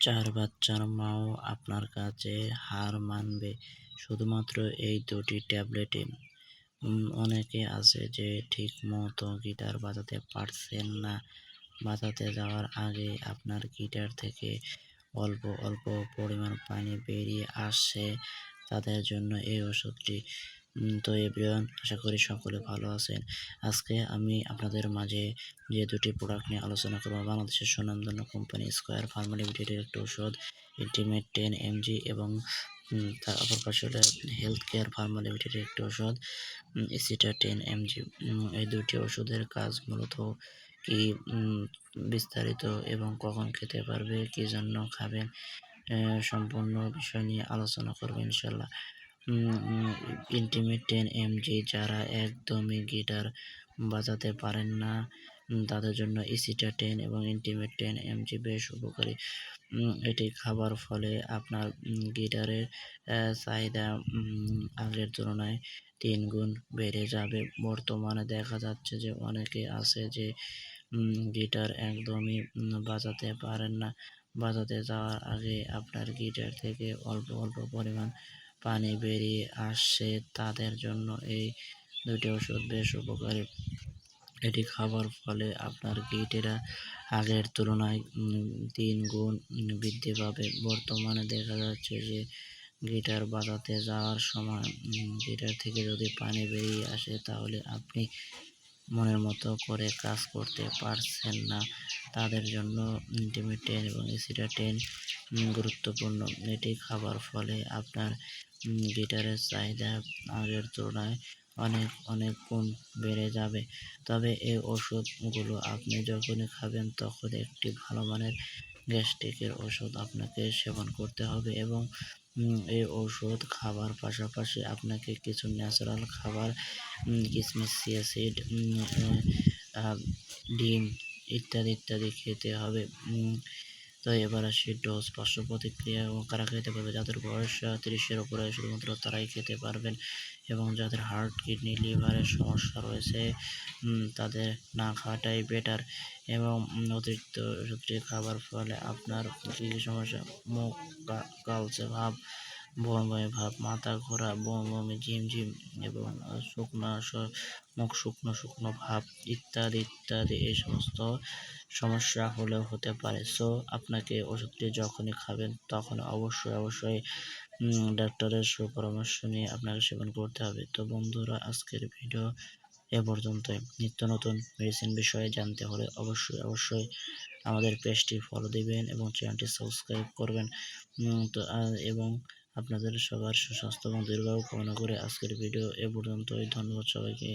চার বাচ্চার মাও আপনার কাছে হার মানবে। শুধুমাত্র এই দুটি ট্যাবলেটে অনেকে আছে যে ঠিক মতো গিটার বাজাতে পারছেন না। বাজাতে যাওয়ার আগে আপনার গিটার থেকে অল্প অল্প পরিমাণ পানি বেরিয়ে আসছে তাদের জন্য এই ওষুধটি তো এভরিওয়ান আশা করি সকলে ভালো আছেন। আজকে আমি আপনাদের মাঝে যে দুটি প্রোডাক্ট নিয়ে আলোচনা করব, বাংলাদেশের সুনামধন্য কোম্পানি স্কোয়ার ফার্মা লিমিটেডের একটি ওষুধ ইন্টিমেট টেন এমজি এবং তার অপর পাশে হলো হেলথ কেয়ার ফার্মা লিমিটেডের একটি ওষুধ এসিটা টেন এমজি এই দুটি ওষুধের কাজ মূলত কি বিস্তারিত এবং কখন খেতে পারবে, কী জন্য খাবেন সম্পূর্ণ বিষয় নিয়ে আলোচনা করব ইনশাল্লাহ ইন্টিমেট টেন এমজি যারা একদমই গিটার বাজাতে পারেন না তাদের জন্য ইসিটা টেন এবং ইন্টিমেট টেন এমজি বেশ উপকারী। এটি খাবার ফলে আপনার গিটারের চাহিদা আগের তুলনায় তিন গুণ বেড়ে যাবে। বর্তমানে দেখা যাচ্ছে যে অনেকে আছে যে গিটার একদমই বাজাতে পারেন না। বাজাতে যাওয়ার আগে আপনার গিটার থেকে অল্প অল্প পরিমাণ পানি বেরিয়ে আসছে তাদের জন্য এই দুটি ওষুধ বেশ উপকারী। এটি খাবার ফলে আপনার গিটেরা আগের তুলনায় তিন গুণ বৃদ্ধি পাবে। বর্তমানে দেখা যাচ্ছে যে গিটার বাজাতে যাওয়ার সময় গিটার থেকে যদি পানি বেরিয়ে আসে তাহলে আপনি মনের মতো করে কাজ করতে পারছেন না। তাদের জন্য ইন্টিমিটেন এবং এসিডাটেন গুরুত্বপূর্ণ। এটি খাবার ফলে আপনার গিটারের চাহিদা আগের তুলনায় অনেক অনেক গুণ বেড়ে যাবে। তবে এই ওষুধগুলো আপনি যখনই খাবেন, তখন একটি ভালো মানের গ্যাস্ট্রিকের ওষুধ আপনাকে সেবন করতে হবে এবং এই ওষুধ খাবার পাশাপাশি আপনাকে কিছু ন্যাচারাল খাবার কিসমিস সিয়াসিড ডিম ইত্যাদি ইত্যাদি খেতে হবে। তো এবার আসি ডোজ পার্শ্ব প্রতিক্রিয়া এবং কারা খেতে পারবে, যাদের বয়স তিরিশের উপরে, শুধুমাত্র তারাই খেতে পারবেন এবং যাদের হার্ট কিডনি লিভারের সমস্যা রয়েছে তাদের না খাওয়াটাই বেটার এবং অতিরিক্ত ওষুধটি খাবার ফলে আপনার কী সমস্যা? মুখ কালচে ভাব বমি বমি ভাব মাথা ঘোরা বমি বমি ঝিমঝিম এবং শুকনো মুখ শুকনো শুকনো ভাব ইত্যাদি ইত্যাদি এই সমস্ত সমস্যা হলেও হতে পারে। সো, আপনাকে ওষুধটি যখনই খাবেন তখন অবশ্যই অবশ্যই ডাক্তারের সুপরামর্শ নিয়ে আপনাকে সেবন করতে হবে। তো বন্ধুরা, আজকের ভিডিও এ পর্যন্তই। নিত্য নতুন মেডিসিন বিষয়ে জানতে হলে অবশ্যই অবশ্যই আমাদের পেজটি ফলো দিবেন এবং চ্যানেলটি সাবস্ক্রাইব করবেন। তো এবং আপনাদের সবার সুস্বাস্থ্য এবং দীর্ঘায়ু কামনা করে আজকের ভিডিও এ পর্যন্তই। ধন্যবাদ সবাইকে।